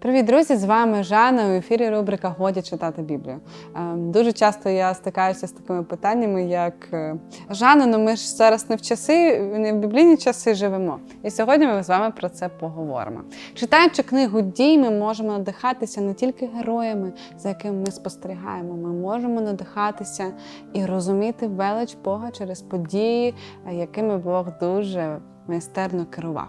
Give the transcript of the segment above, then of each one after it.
Привіт, друзі! З вами Жанна у ефірі рубрика Годі читати Біблію. Ем, Дуже часто я стикаюся з такими питаннями, як е, Жанна, ну ми ж зараз не в часи, не в біблійні часи живемо. І сьогодні ми з вами про це поговоримо. Читаючи книгу дій, ми можемо надихатися не тільки героями, за якими ми спостерігаємо. Ми можемо надихатися і розуміти велич Бога через події, е, якими Бог дуже майстерно керував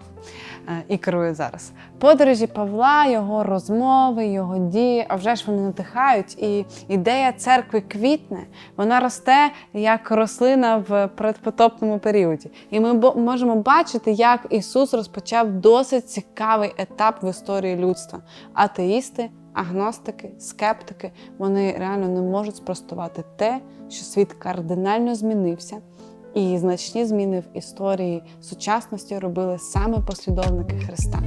е, і керує зараз. Подорожі Павла, його розмови, його дії, а вже ж вони надихають. І ідея церкви квітне, вона росте як рослина в предпотопному періоді. І ми можемо бачити, як Ісус розпочав досить цікавий етап в історії людства. Атеїсти, агностики, скептики вони реально не можуть спростувати те, що світ кардинально змінився. І значні зміни в історії сучасності робили саме послідовники Христа.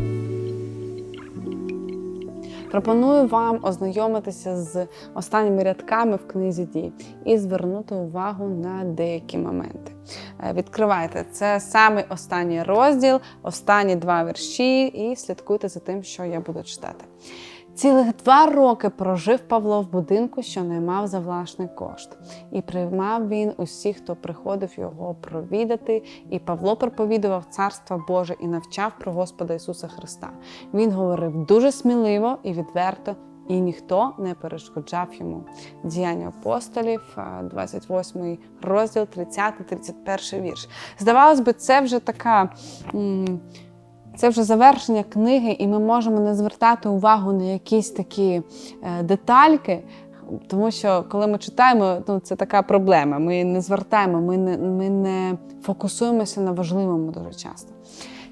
Пропоную вам ознайомитися з останніми рядками в книзі дій і звернути увагу на деякі моменти. Е, Відкривайте це саме останній розділ, останні два вірші, і слідкуйте за тим, що я буду читати. Цілих два роки прожив Павло в будинку, що наймав за власний кошт, і приймав він усіх, хто приходив його провідати. І Павло проповідував Царство Боже і навчав про Господа Ісуса Христа. Він говорив дуже сміливо і відверто, і ніхто не перешкоджав йому. Діяння апостолів, а, 28 розділ, 30-31 вірш. Здавалось би, це вже така. Це вже завершення книги, і ми можемо не звертати увагу на якісь такі е, детальки, тому що коли ми читаємо, ну це така проблема. Ми не звертаємо, ми не, ми не фокусуємося на важливому дуже часто.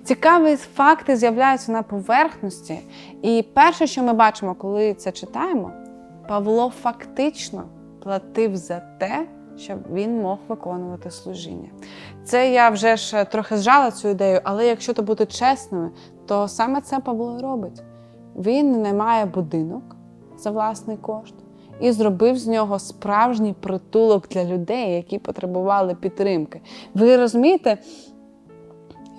Цікаві факти з'являються на поверхності, і перше, що ми бачимо, коли це читаємо, Павло фактично платив за те, щоб він мог виконувати служіння. Це я вже ж трохи зжала цю ідею, але якщо то бути чесною, то саме це Павло робить. Він наймає будинок за власний кошт і зробив з нього справжній притулок для людей, які потребували підтримки. Ви розумієте,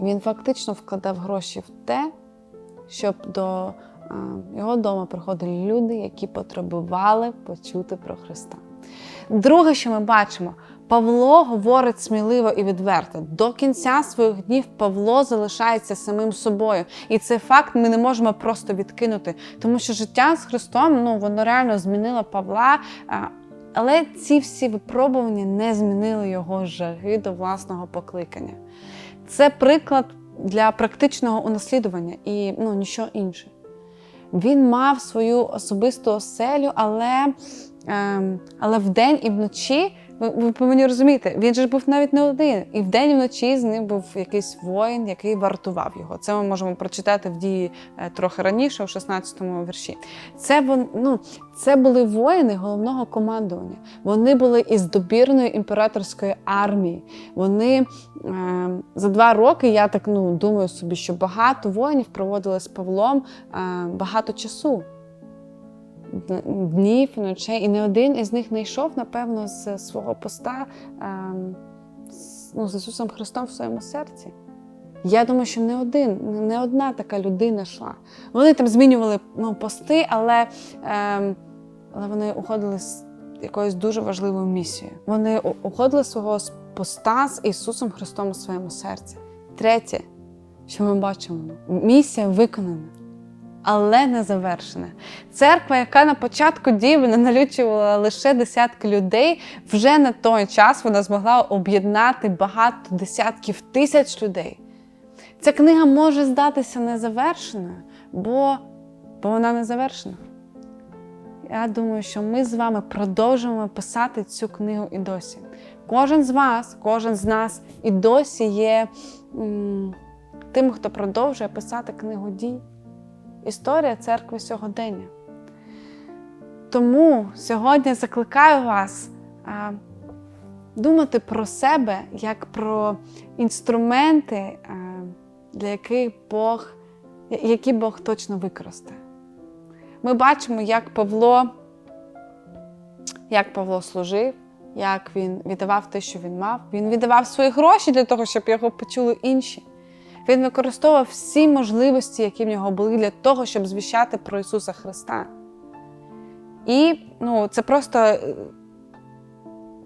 він фактично вкладав гроші в те, щоб до його дому приходили люди, які потребували почути про Христа. Друге, що ми бачимо, Павло говорить сміливо і відверто. До кінця своїх днів Павло залишається самим собою. І цей факт ми не можемо просто відкинути, тому що життя з Христом ну, воно реально змінило Павла. Але ці всі випробування не змінили його жаги до власного покликання. Це приклад для практичного унаслідування і ну, нічого інше. Він мав свою особисту оселю, але, ем, але вдень і вночі, ви, ви повинні розуміти, він же ж був навіть не один. І вдень і вночі з ним був якийсь воїн, який вартував його. Це ми можемо прочитати в дії е, трохи раніше, у 16-му вірші. Це, ну, це були воїни головного командування. Вони були із добірної імператорської армії. Вони е, за два роки, я так ну, думаю собі, що багато воїнів проводили з Павлом е, багато часу. Днів, ночей, і не один із них не йшов, напевно, з свого поста е, з, ну, з Ісусом Христом в своєму серці. Я думаю, що не один, не одна така людина йшла. Вони там змінювали ну, пости, але, е, але вони уходили з якоюсь дуже важливою місією. Вони уходили з свого поста з Ісусом Христом у своєму серці. Третє, що ми бачимо, місія виконана. Але не завершена. Церква, яка на початку дії вона налічувала лише десятки людей, вже на той час вона змогла об'єднати багато десятків тисяч людей. Ця книга може здатися незавершеною, бо, бо вона не завершена. Я думаю, що ми з вами продовжуємо писати цю книгу і досі. Кожен з вас, кожен з нас і досі є м, тим, хто продовжує писати книгу дій. Історія церкви сьогодення. Тому сьогодні закликаю вас а, думати про себе як про інструменти, а, для яких Бог, які Бог точно використає. Ми бачимо, як Павло, як Павло служив, як він віддавав те, що він мав. Він віддавав свої гроші для того, щоб його почули інші. Він використовував всі можливості, які в нього були для того, щоб звіщати про Ісуса Христа. І ну, це просто,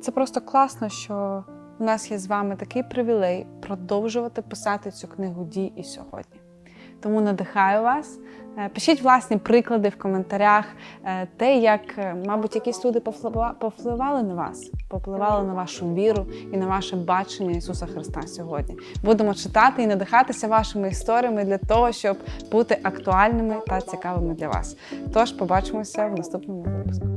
це просто класно, що у нас є з вами такий привілей продовжувати писати цю книгу дій і сьогодні. Тому надихаю вас. Е, Пишіть власні приклади в коментарях, е, те, як, е, мабуть, якісь люди повплива- повпливали на вас, повпливали на вашу віру і на ваше бачення Ісуса Христа сьогодні. Будемо читати і надихатися вашими історіями для того, щоб бути актуальними та цікавими для вас. Тож побачимося в наступному випуску.